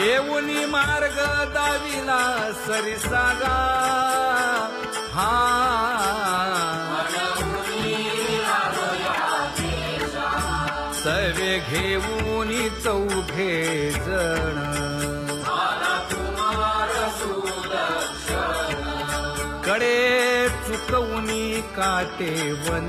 येऊनी मार्ग दाविला सरिसागा हा. सवे घेऊन चौघे जण. कडे चुकवूनी काटे वन.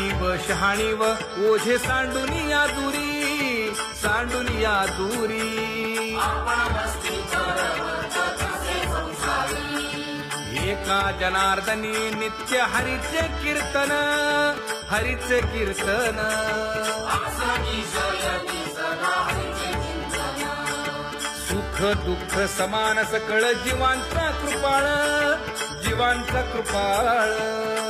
जाणीव शहाणीव ओझे सांडून या दुरी सांडून या दुरी. एका जनार्दनी नित्य हरीचे कीर्तन हरीचे कीर्तन. सुख दुःख समान सकळ जीवांचा कृपाळ जीवांचा कृपाळ.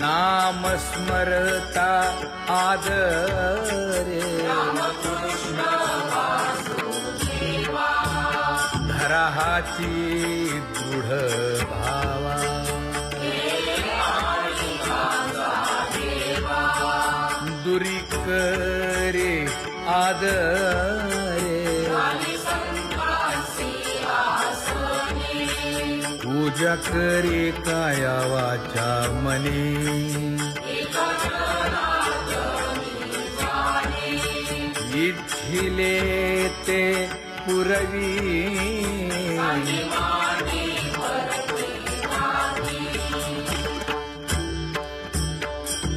नाम स्मरता आदरे। धराहाची दृढ भावा। दुरी करे आदर। पूजा करे काया वाचा मने. इच्छिले ते पुरवी.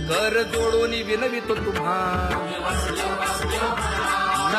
कर जोडून विनवितो तुम्हा.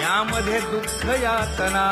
यामध्ये दुःख यातना.